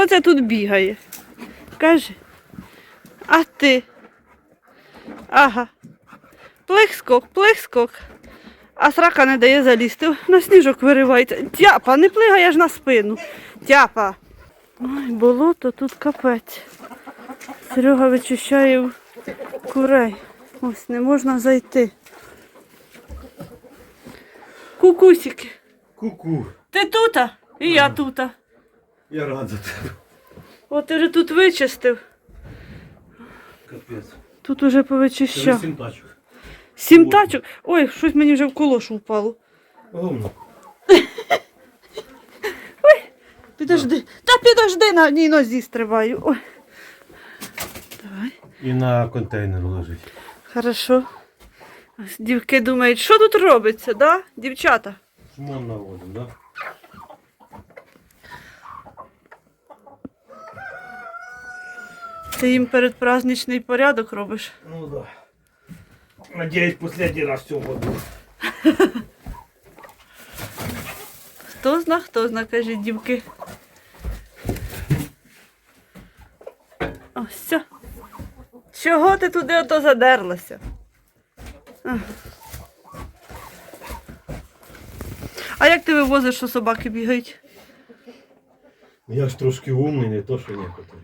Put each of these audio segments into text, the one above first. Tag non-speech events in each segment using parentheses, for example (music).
Хто це тут бігає? Кажи. А ти? Ага. Плих-скок, плих-скок. А срака не дає залізти. На сніжок виривається. Тяпа, не плигай аж на спину. Тяпа. Ой, болото тут капець. Серега вичищає курей. Ось не можна зайти. Кукусики. Ку-ку. Ти тута? І я тута. Я рад за тебе. От ти вже тут вичистив. Капець. Тут уже повичищав. сім тачок. Сім Ой. тачок. Ой, щось мені вже в колошу впало. Гумно. (laughs) Підожди. Та підожди на одній нозі стрибаю. Ой. Давай. І на контейнер лежить. Хорошо. Дівки думають, що тут робиться, да? Дівчата? Шмон наводимо, да? Ти їм передпраздничний порядок робиш. Ну да. Надеюсь, последний раз в цьому году. Хто зна, хто зна, кажуть дівки. Ось все. Чого ти туди ото задерлася? А. А як ти вивозиш, що собаки бігають? Я ж трошки умний, не то, що некоторі.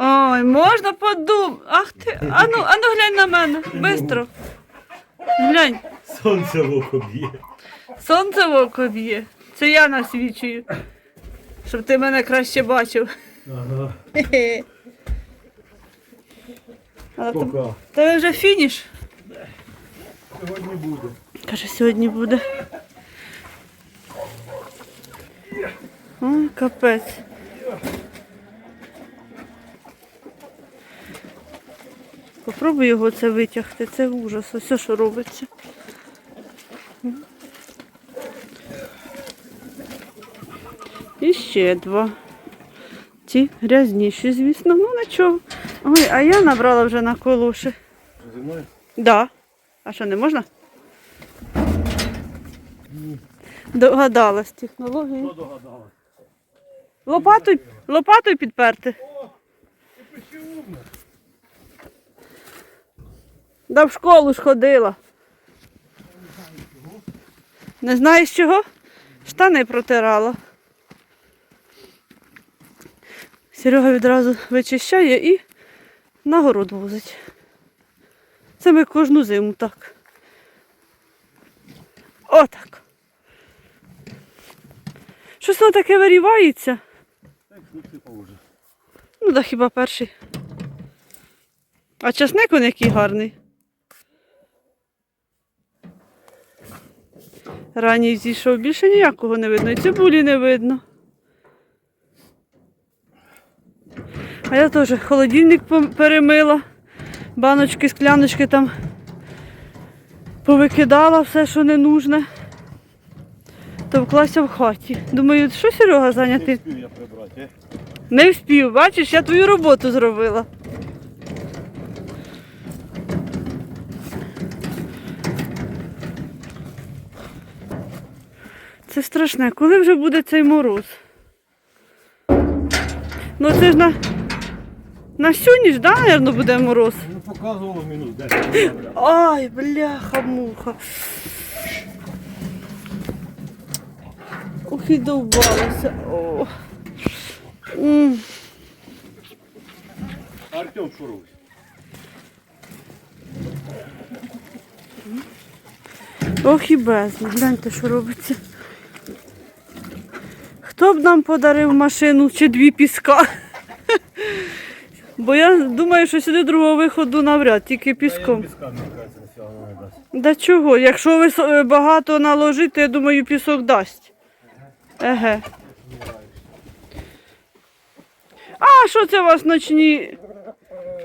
Ой, можна подум. Ах ти. Ану, ану глянь на мене. Бистро. Глянь, Сонце в око б'є. сонце в око б'є. Це я насвічую. Щоб ти мене краще бачив. Ага. Хе-хе. Але то- Пока. Та вже фініш. Сьогодні буде. Каже, сьогодні буде. Ой, капець. Попробуй його це витягти, це ужас, ось що робиться. І ще два. Ті грязніші, звісно, ну нічого. Ой, а я набрала вже на колоші. Зі мною? Да. А що, не можна? Догадалась технології. Хто догадалась? Лопатою, лопатою підперти. Да в школу ж ходила. Не знаєш чого? Штани протирала. Серега відразу вичищає і на город возить. Це ми кожну зиму так. Отак. Щось воно таке вирівається. Ну, да хіба перший. А часник він який гарний. Ранній зійшов, більше ніякого не видно. І цибулі не видно. А я теж холодильник перемила, баночки, скляночки там повикидала все, що не нужне. Товклася в хаті. Думаю, що Серега зайнятий? Не встиг я прибрати, е? Не вспів, бачиш, я твою роботу зробила. Це страшне. Коли вже буде цей мороз? Ну це ж на, на всю ніч, да, наверно, буде мороз? Ну, показувало мінус 10. Ай, бляха, муха. Ох, і довбалася. О. М. Артем шуруй. Ох і бездна. Гляньте, що робиться. Хто б нам подарив машину чи дві піска? Бо я думаю, що сюди другого виходу навряд, тільки піском. Да чого? Якщо ви е, багато наложите, я думаю, пісок дасть. Еге. А що це у вас ночні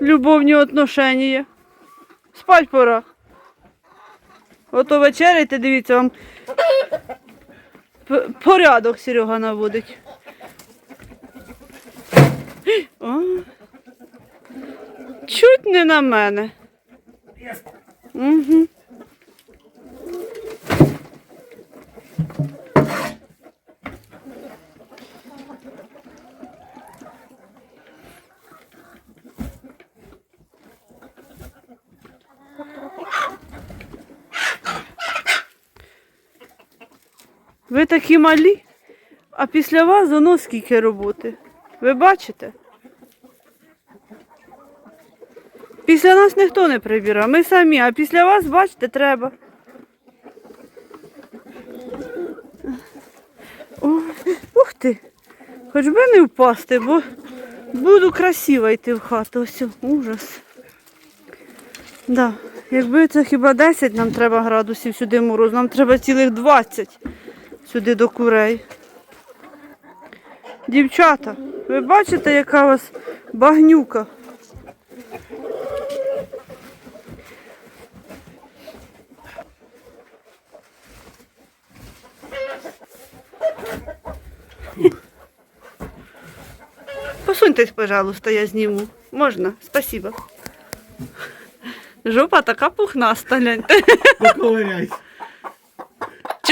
любовні отношення? Спать пора. Ото вечеряйте, дивіться, вам порядок Серега наводить. О. Чуть не на мене. Угу. Ви такі малі, а після вас воно скільки роботи. Ви бачите? Після нас ніхто не прибирає, ми самі, а після вас, бачите, треба. О, ух ти! Хоч би не впасти, бо буду красиво йти в хату. Ось ужас. Да. Якби це хіба 10 нам треба градусів сюди мороз, нам треба цілих 20 сюди до курей. Дівчата, ви бачите, яка у вас багнюка? Посуньтесь, пожалуйста, я зніму. Можна? Спасибо. Жопа така пухнаста, гляньте. Поковиряйся.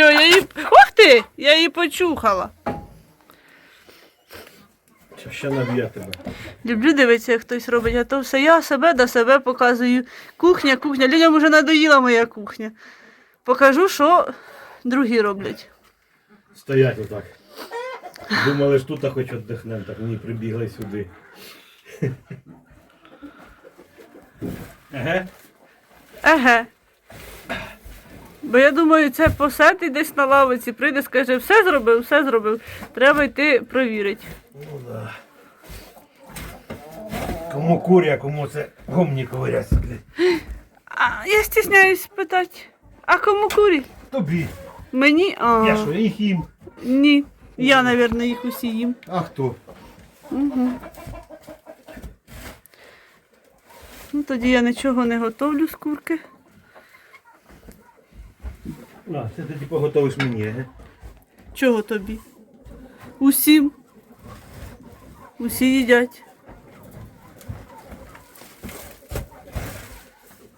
Чого, я її. Ух ти! Я її почухала. Ще наб'є тебе. Люблю дивитися, як хтось робить, а то все я себе до себе показую. Кухня, кухня. Людям вже надоїла моя кухня. Покажу, що другі роблять. Стоять отак. Думали ж тут хоч віддихнемо, так ні, прибігли сюди. Еге. Еге. Бо я думаю, це посадить десь на лавиці, прийде, скаже, все зробив, все зробив. Треба йти провірити. Ну да. Кому куря, кому це гомні ковиряться. А я стісняюсь питати. А кому курі? Тобі. Мені? А, Я що, їх їм? ні. Я, мабуть, їх усі їм. А хто? Угу. Ну, тоді я нічого не готовлю з курки. А, це ти типу готовиш мені, еге? Чого тобі? Усім. Усі їдять.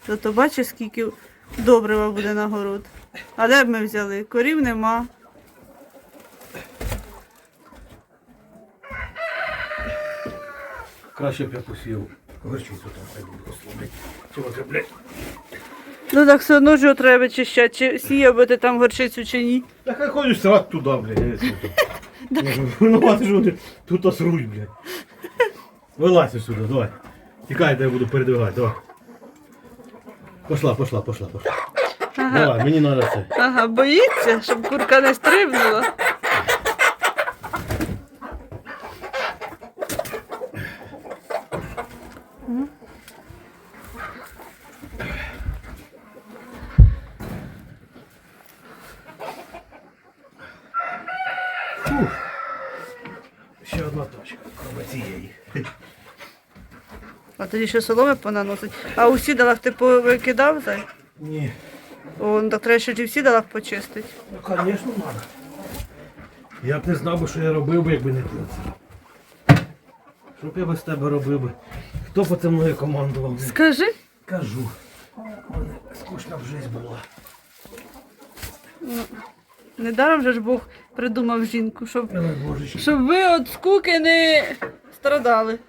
Зато бачиш, скільки добрива буде на город. А де б ми взяли? Корів нема. Краще б я посів горчицю там хай буде послухати. Чого це, блядь? Ну так все одно ж його треба чищати, чи сіяв би ти там горчицю чи ні. Так хай ходиш срать туди, блядь, я не. Ну, а ти що ти тут осруть, блядь. Вилазь сюди, давай. Тікай, де я буду передвигати, давай. Пошла, пошла, пошла, пошла. Ага. Давай, мені треба це. Ага, боїться, щоб курка не стрибнула. Фух. Ще одна точка, кроме цієї. А тоді ще соломи понаносить. А у сідалах ти повикидав зай? Ні. О, ну так треба ще ті в сідалах почистити. Ну, звісно, треба. Я б не знав би, що я робив би, якби не ти це. Що б я без тебе робив би? Хто по це мною командував? Скажи. Кажу. Мене скучна б життя була. Недаром же ж Бог придумав жінку, щоб, божечки. щоб ви від скуки не страдали.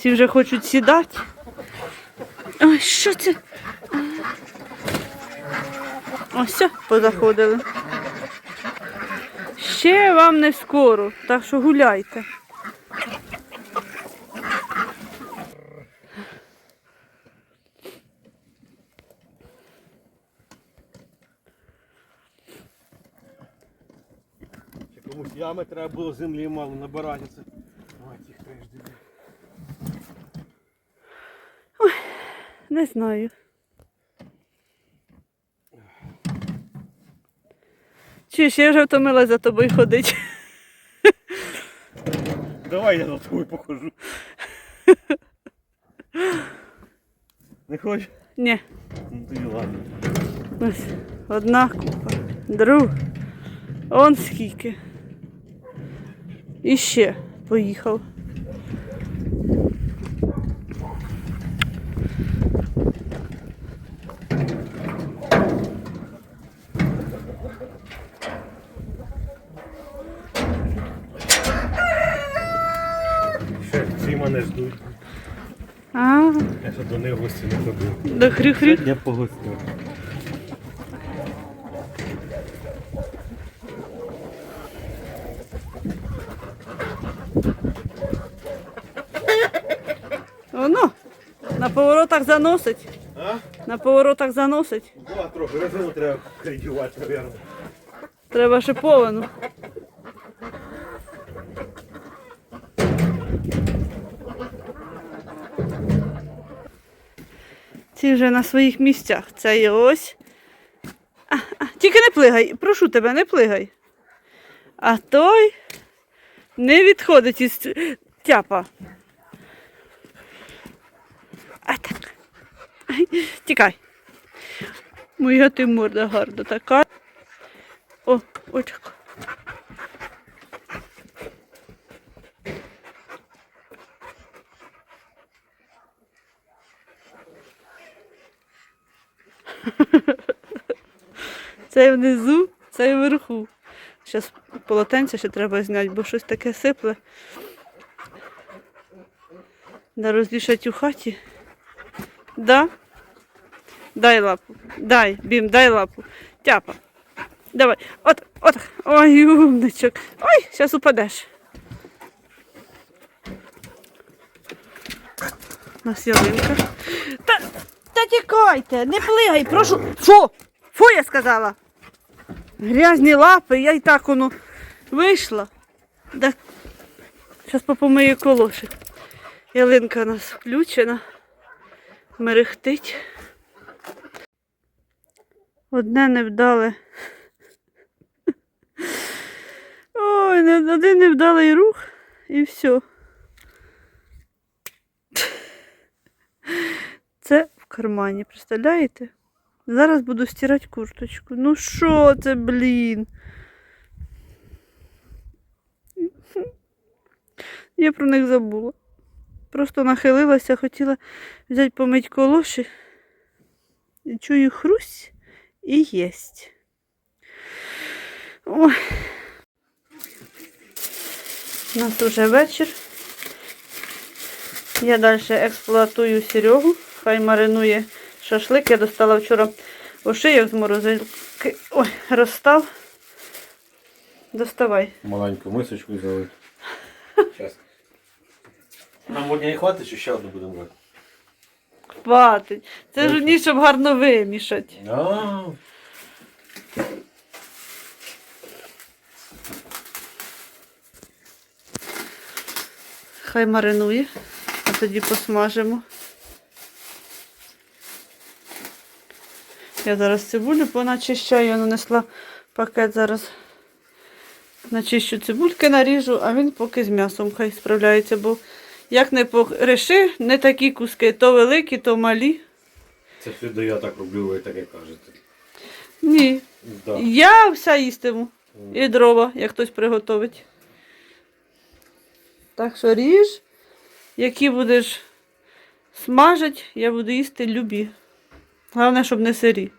Ці вже хочуть сідати. Ой, що це? Ось, позаходили. Ще вам не скоро, так що гуляйте. Комусь ями треба було землі мало набирати це. Ой, тих тиждень. Не знаю. Чуєш, я вже втомилась за тобою ходити. Давай я за тобою похожу. Не хочеш? Ні, Ну тоді ладно. ось одна купа, друга. Он скільки. І ще поїхав. Ще ці мене що до них гості не ходив. До хрю-хрю. Я погостив. Воно. На поворотах заносить. А? На поворотах заносить. Да, трохи резину треба коригувати, мабуть. Треба шиповану. Ці вже на своїх місцях. Це є ось. А, а, тільки не плигай, прошу тебе, не плигай. А той не відходить із тяпа. А так. Ай, Тікай. Моя ти морда гарна така. О, очко. (laughs) Це внизу, це вверху. Зараз полотенце ще треба зняти, бо щось таке сипле. Да розвішать у хаті. Да? Дай лапу. Дай, бім, дай лапу. Тяпа. Давай. От, от. Ой, умничок. Ой, зараз упадеш. У нас ялинка. Та тікайте, не плигай, прошу. Фу! Фу, я сказала. Грязні лапи, я і так воно вийшла. Да. Зараз попомию колоші. Ялинка у нас включена. Мерехтить. Одне невдале. Ой, один невдалий рух і все. Це кармані, представляєте? Зараз буду стирати курточку. Ну що це, блін? Я про них забула. Просто нахилилася, хотіла взяти помить колоші. І чую хрусь і єсть. Ой. У нас уже вечір. Я далі експлуатую Серегу. Хай маринує шашлик. Я достала вчора ошийок з морозилки. Ой, розстав. Доставай. Маленьку мисочку взяли. (laughs) Зараз. Нам однієї хватить, чи ще одну будемо брати? Хватить. Це ж ні, щоб гарно вимішати. А, Хай маринує, а тоді посмажимо. Я зараз цибулю поначищаю, нанесла пакет зараз. Начищу цибульки, наріжу, а він поки з м'ясом хай справляється, бо як не поріши, не такі куски, то великі, то малі. Це всюди я так роблю, ви таке кажете. Ні. Да. Я вся їстиму. І дрова, як хтось приготовить. Так що ріж, які будеш смажити, я буду їсти любі. Головне, щоб не сирі.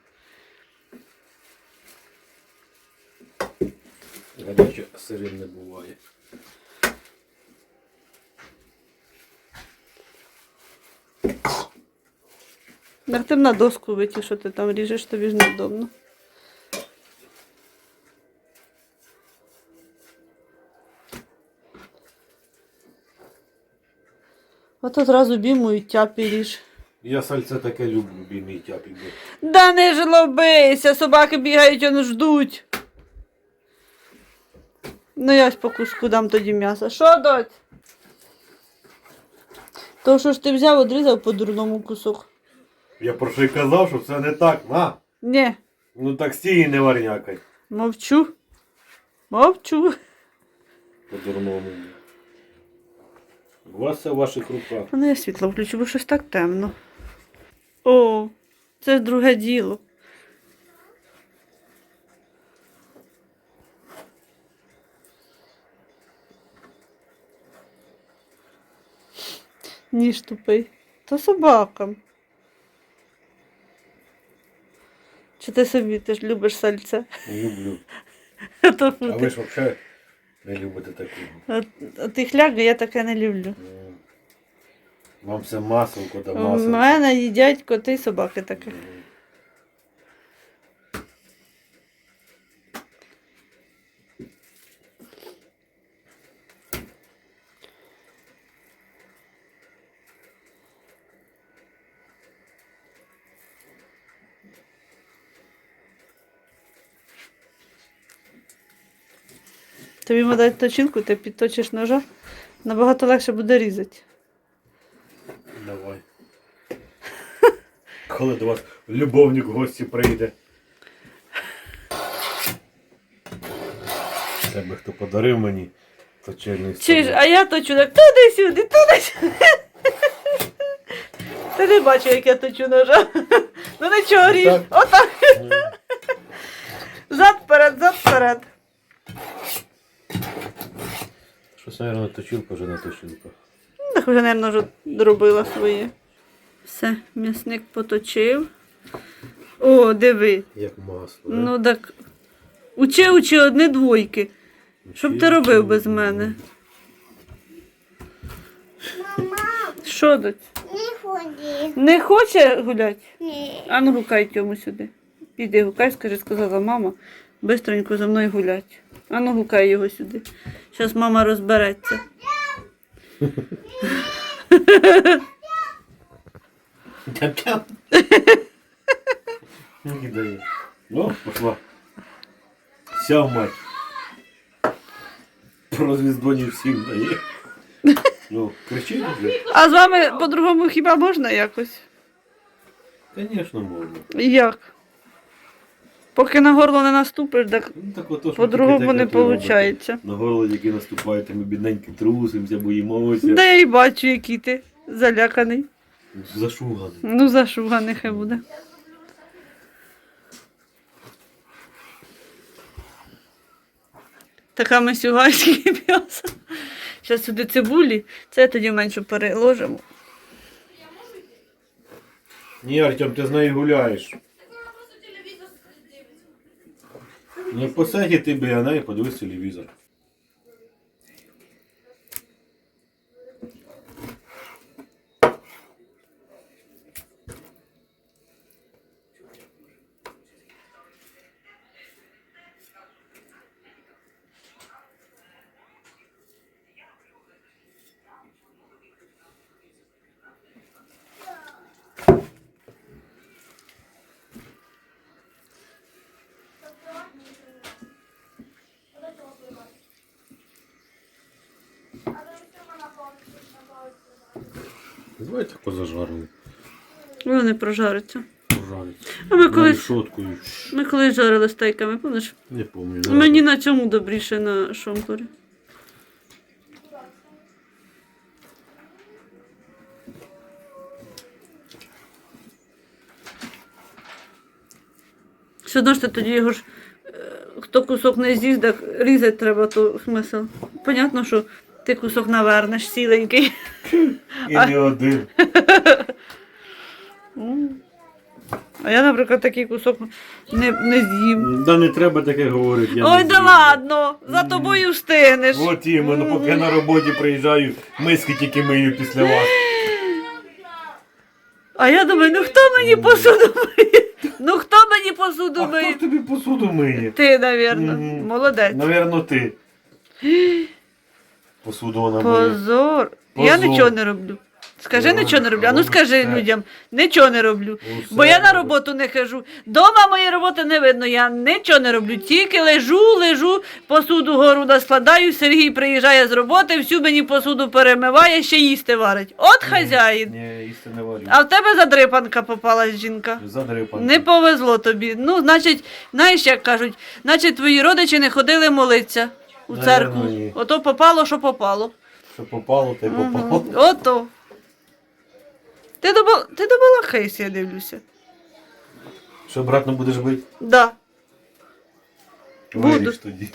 Гадяче, сирин не буває. Так ти на доску витяг, що ти там ріжеш, тобі ж невдобно. А то зразу біму і тяпі ріж. Я сальце таке люблю, бійний тяпік. бо Да не жлобися, собаки бігають, он ждуть. Ну я ось по куску дам тоді м'ясо. Що, доць? То що ж ти взяв, одрізав по дурному кусок? Я про що й казав, що це не так, на. Ні, Ну так стій і не варнякай. мовчу. Мовчу. По-дурному. У вас все в ваших руках. Ну я світло включу, бо щось так темно. О, це ж друге діло. Ніж тупий. То собакам. Чи ти собі ж любиш сальце? Люблю. (laughs) То А ти- ви ж взагалі не любите такого. А, а ти хляга, я таке не люблю. Ну, Вам все масло, куди масло. У мене їдять коти собаки таке. Тобі йому дати точилку, ти підточиш ножа, набагато легше буде різати. Давай. (laughs) Коли до вас любовник в гості прийде. Це би хто подарив мені точильний Чи ж, а я точу так туди-сюди, туди-сюди. (laughs) Ти не бачив, як я точу ножа. (laughs) Ну нічого ріж. Так. Отак. Зад вперед, зад вперед. Щось, мабуть, точилка вже не точилка. Так вже, мабуть, вже доробила своє. Все, м'ясник поточив. О, диви. Як масло. Ну так. Учи, учи, одне двойки. Що б ти робив без мене? Мама, Що доць? не ходи. Не хоче гуляти? Ні. А ну гукай Тьому сюди. Піди гукай, скажи, сказала мама, бистренько за мною гулять. А ну гукай його сюди. Зараз мама розбереться. Не. Ну, пошла. Сяв мать. Про звізду не всім дає. Ну, кричить вже. А з вами по-другому хіба можна якось? Звісно, можна. Як? Поки на горло не наступиш, так Ну, так по-другому не виходить. На горло, які наступають, ми бідненькі трусимося, боїмося. Да я й бачу, який ти заляканий. Зашуганий. Ну, зашуганий хай буде. Така масюгайська м'ясо. Зараз сюди цибулі, це тоді менше переложимо. Ні, Артем, ти з нею гуляєш. Не посаді ти би, а и подивись телевізор. Давай так позажарили. Воно не прожариться. А ми колись, решоткою. ми колись жарили стейками, пам'ятаєш? Не пам'ятаю. Мені на цьому добріше на шомпурі. Все одно ж ти тоді його ж, е, хто кусок не з'їсть, так різати треба, то смисл. Понятно, що ти кусок навернеш сіленький. (laughs) І не один. А я, наприклад, такий кусок не, не з'їм. Да не треба таке говорити. я Ой, да ладно, за тобою встигнеш. От іменно, поки я на роботі приїжджаю, миски тільки мию після вас. А я думаю, ну хто мені посуду миє? Ну хто мені посуду А хто тобі посуду миє? Ти, навірно, Мгм. молодець. Навірно, ти. Посуду вона миє. Позор. Я Позор. нічого не роблю. Скажи, Ой, нічого не роблю. А ну скажи все. людям, нічого не роблю. Усе Бо я на роботу не хожу. Дома моєї роботи не видно. Я нічого не роблю. Тільки лежу, лежу, посуду гору наскладаю. Сергій приїжджає з роботи, всю мені посуду перемиває, ще їсти варить. От хазяїн. Ні, їсти не варю. А в тебе задрипанка попалась жінка. Задрипан. Не повезло тобі. Ну, значить, знаєш, як кажуть, значить твої родичі не ходили молитися у церкву. Ото попало, що попало. Що попало, те попало. Мгм. Ото. Ти добала ти до балахейся, я дивлюся. Що обратно будеш бити? Да. Буду. Виріж тоді.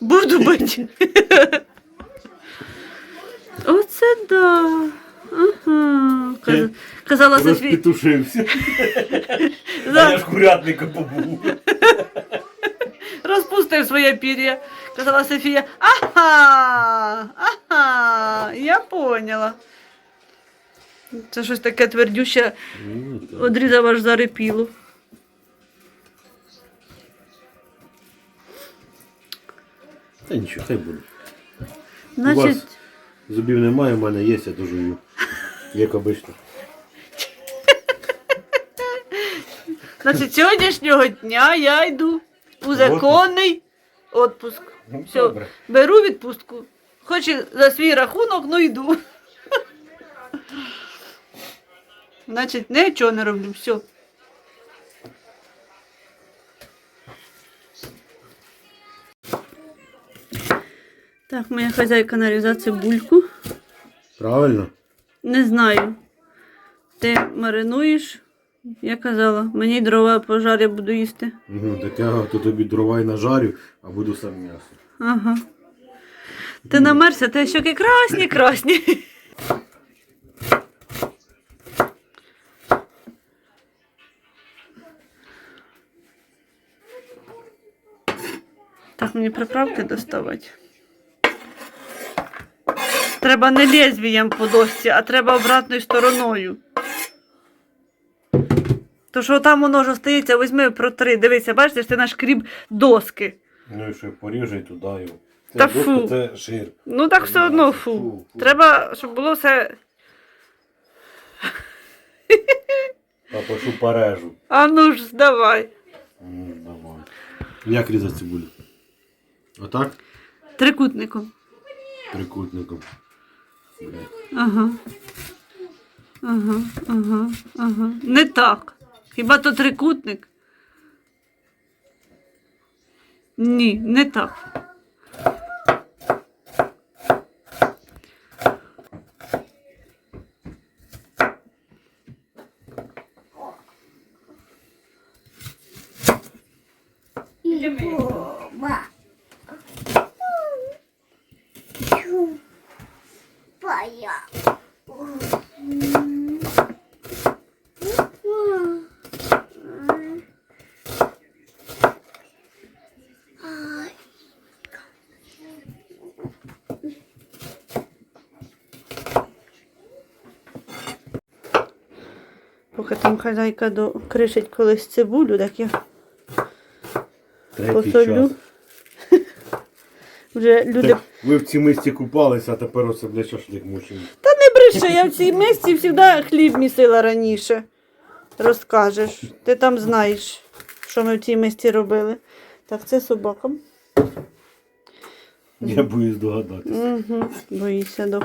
Буду бити. (laughs) Оце да. Ага. Каз- Казала Софія. Розпетушився. (laughs) А я ж курятника побув. (laughs) Розпустив своє пір'я. Казала Софія. Ага, ага, я поняла. Це щось таке твердюще, Ну, одрізав аж зарипіло. Та нічого, хай буде. Значить, вас? Зубів немає, в мене є, я дожую. Як обично. значить, сьогоднішнього дня я йду у законний відпуск. Ну, Все, добре. беру відпустку. Хоч і за свій рахунок, ну йду. Значить, нічого не роблю. Все. Так, моя хазяйка нарізає цибульку. Правильно? Не знаю. Ти маринуєш? Я казала, мені дрова пожар, я буду їсти. Угу, так я то тобі дрова й нажарю, а буду сам м'ясо. Ага. Ти намерся, те щоки красні, красні. Так, мені приправки доставати. Треба не лезвієм по дошці, а треба обратною стороною. То що там воно ж остається, візьми протри. Дивися, бачиш, ти наш кріп доски. Ну і що поріжай туди його. Це Та доска, фу. Це шир. Ну так все одно фу. Фу, фу. Треба, щоб було все. А пошу порежу. А ну ж, давай. Ну, давай. Як різати цибулю? Отак? Трикутником. Трикутником. Ага. Ага, ага, ага. Не так. Хіба то трикутник? Ні, не так. Там хазяйка докришить колись цибулю, так я Третій посолю. час. (laughs) Вже люди. Так, ви в цій мисті купалися, а тепер оце, блядь, шашлик мучимо. Та не бреши, я в цій місці завжди хліб місила раніше. Розкажеш. Ти там знаєш, що ми в цій місці робили. Так, це собакам. Я боюсь догадатися. Угу. Боїшся до.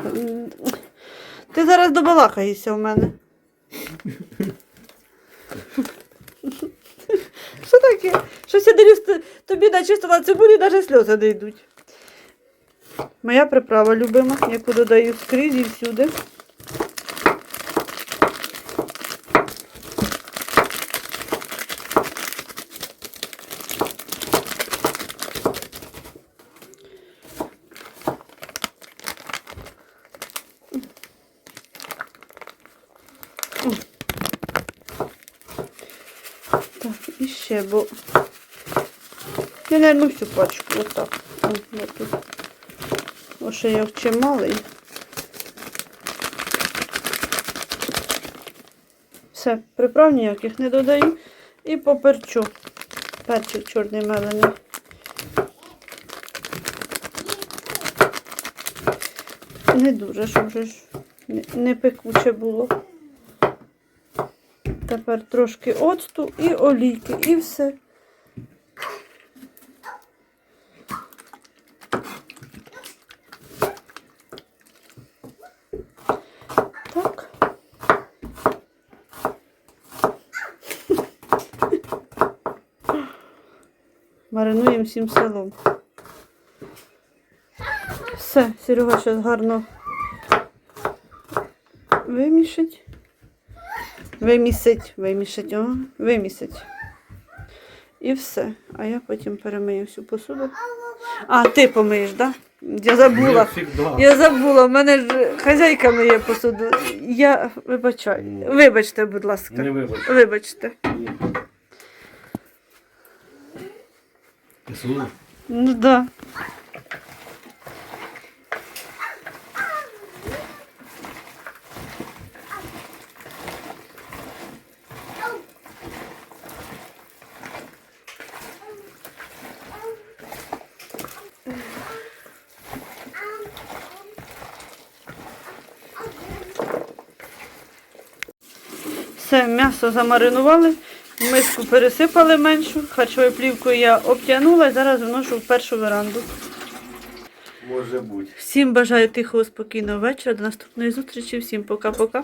Ти зараз добалакаєшся в мене. Що таке? Щось я дивлюсь, тобі начистила цибулі, навіть сльози не. Моя приправа любима, яку додаю скрізь і всюди. Так, і ще, бо. Я, наверное, всю пачку. Отак. О, от тут. Ошейок чималий. Все, приправ ніяких не додаю. І поперчу. Перчик чорний мелений. Не дуже, щоб вже ж не пекуче було. Тепер трошки оцту і олійки, і все. Так. Маринуємо всім селом. Все, Серега зараз гарно вимішить. Вимісить, вимішить, о, вимісить. І все. А я потім перемию всю посуду. А, ти помиєш, так? Да? Я забула. Я забула, в мене ж хазяйка миє посуду. Я вибачаю. Вибачте, будь ласка. Не вибач. Вибачте. Слухай? Ну да. Все, м'ясо замаринували, в миску пересипали меншу, харчовою плівкою я обтягнула і зараз вношу в першу веранду. Може бути. Всім бажаю тихого, спокійного вечора. До наступної зустрічі. Всім пока-пока.